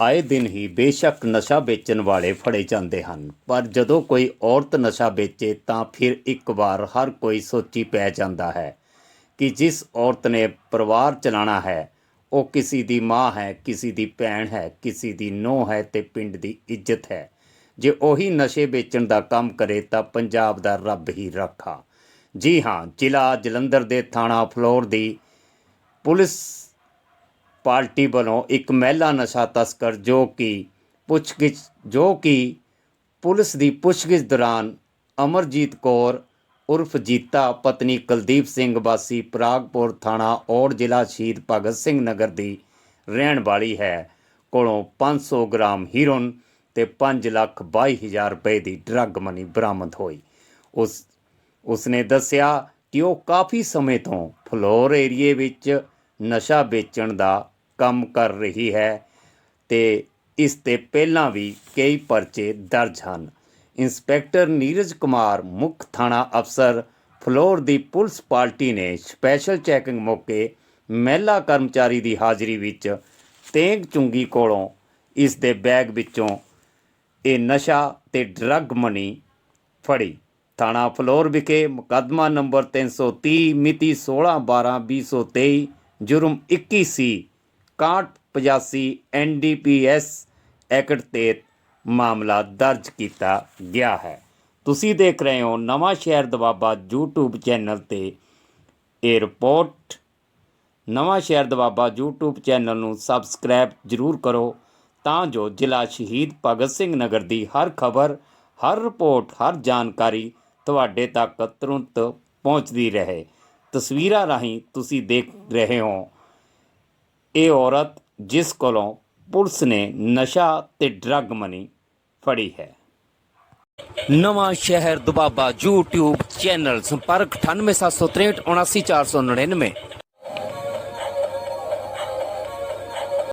ਆਏ ਦਿਨ ਹੀ ਬੇਸ਼ੱਕ ਨਸ਼ਾ ਵੇਚਣ ਵਾਲੇ ਫੜੇ ਜਾਂਦੇ ਹਨ। ਪਰ ਜਦੋਂ ਕੋਈ ਔਰਤ ਨਸ਼ਾ ਵੇਚੇ ਤਾਂ ਫਿਰ ਇੱਕ ਵਾਰ ਹਰ ਕੋਈ ਸੋਚੀ ਪੈ ਜਾਂਦਾ ਹੈ ਕਿ ਜਿਸ ਔਰਤ ਨੇ ਪਰਿਵਾਰ ਚਲਾਉਣਾ ਹੈ, ਉਹ ਕਿਸੇ ਦੀ ਮਾਂ ਹੈ, ਕਿਸੇ ਦੀ ਭੈਣ ਹੈ, ਕਿਸੇ ਦੀ ਨੂੰਹ ਹੈ ਤੇ ਪਿੰਡ ਦੀ ਇੱਜ਼ਤ ਹੈ। ਜੇ ਉਹੀ ਨਸ਼ੇ ਵੇਚਣ ਦਾ ਕੰਮ ਕਰੇ ਤਾਂ ਪੰਜਾਬ ਦਾ ਰੱਬ ਹੀ ਰੱਖਾ। ਜੀ ਹਾਂ, ਜ਼ਿਲ੍ਹਾ ਜਲੰਧਰ ਦੇ ਥਾਣਾ ਫਲੋਰ ਦੀ ਪੁਲਿਸ ਪਾਰਟੀ ਵੱਲੋਂ ਇੱਕ ਮਹਿਲਾ ਨਸ਼ਾ ਤਸਕਰ ਜੋ ਕਿ ਪੁੱਛਗਿੱਛ, ਜੋ ਕਿ ਪੁਲਿਸ ਦੀ ਪੁੱਛਗਿੱਛ ਦੌਰਾਨ ਅਮਰਜੀਤ ਕੌਰ ਉਰਫ ਜੀਤਾ, ਪਤਨੀ ਕੁਲਦੀਪ ਸਿੰਘ ਵਾਸੀ ਪ੍ਰਾਗਪੁਰ ਥਾਣਾ ਔੜ ਜ਼ਿਲ੍ਹਾ ਸ਼ਹੀਦ ਭਗਤ ਸਿੰਘ ਨਗਰ ਦੀ ਰਹਿਣ ਵਾਲੀ ਹੈ। ਕੋਲੋਂ 500 ਗ੍ਰਾਮ ਹੀਰੋਨ ਤੇ 5 ਲੱਖ 22 ਹਜ਼ਾਰ ਰੁਪਏ ਦੀ ਡਰੱਗ ਮਨੀ ਬਰਾਮਦ ਹੋਈ। ਉਸ, ਉਸਨੇ ਦੱਸਿਆ ਕਿ ਉਹ ਕਾਫੀ ਸਮੇਂ ਤੋਂ ਫਲੋਰ ਏਰੀਏ ਵਿੱਚ ਨਸ਼ਾ ਵੇਚਣ ਦਾ ਕੰਮ ਕਰ ਰਹੀ ਹੈ ਤੇ ਇਸ ਤੇ ਪਹਿਲਾਂ ਵੀ ਕਈ ਪਰਚੇ ਦਰਜ ਹਨ। ਇੰਸਪੈਕਟਰ ਨੀਰਜ ਕੁਮਾਰ, ਮੁੱਖ ਥਾਣਾ ਅਫਸਰ ਫਲੋਰ ਦੀ ਪੁਲਿਸ ਪਾਰਟੀ ਨੇ ਸਪੈਸ਼ਲ ਚੈਕਿੰਗ ਮੌਕੇ ਮਹਿਲਾ ਕਰਮਚਾਰੀ ਦੀ ਹਾਜ਼ਰੀ ਵਿੱਚ ਤੇਗ ਚੁੰਗੀ ਕੋਲੋਂ ਇਸ ਦੇ ਬੈਗ ਵਿੱਚੋਂ ਇਹ ਨਸ਼ਾ ਤੇ ਡਰੱਗ ਮਨੀ ਫੜੀ। ਥਾਣਾ ਫਲੋਰ ਵਿਖੇ ਮੁਕੱਦਮਾ ਨੰਬਰ 330 ਮਿਤੀ 16/12/2023 ਜੁਰਮ 21 ਸੀ 6185 ਐਨਡੀਪੀਐਸ ਐਕਟ ਤੇ ਮਾਮਲਾ ਦਰਜ ਕੀਤਾ ਗਿਆ ਹੈ। ਤੁਸੀਂ ਦੇਖ ਰਹੇ ਹੋ ਨਵਾਂ ਸ਼ਹਿਰ ਦਵਾਬਾ YouTube ਚੈਨਲ ਤੇ ਇਹ report. Nawan Shahr Doaba YouTube channel ਨੂੰ ਸਬਸਕ੍ਰਾਈਬ ਜ਼ਰੂਰ ਕਰੋ ਤਾਂ ਜੋ ਜ਼ਿਲ੍ਹਾ ਸ਼ਹੀਦ ਭਗਤ ਸਿੰਘ ਨਗਰ ਦੀ ਹਰ ਖਬਰ, ਹਰ ਰਿਪੋਰਟ, ਹਰ ਜਾਣਕਾਰੀ ਤੁਹਾਡੇ ਤੱਕ ਤੁਰੰਤ ਪਹੁੰਚਦੀ ਰਹੇ। ਤਸਵੀਰਾਂ ਰਾਹੀਂ ਤੁਸੀਂ ਦੇਖ ਰਹੇ ਹੋ ਇਹ ਔਰਤ ਜਿਸ ਕੋਲੋਂ ਪੁਲਿਸ ਨੇ ਨਸ਼ਾ ਤੇ ਡਰੱਗ ਮਨੀ ਫੜੀ ਹੈ। ਨਵਾਂ ਸ਼ਹਿਰ ਦੁਬਾਬਾ YouTube ਚੈਨਲ ਸੰਪਰਕ 98763 79499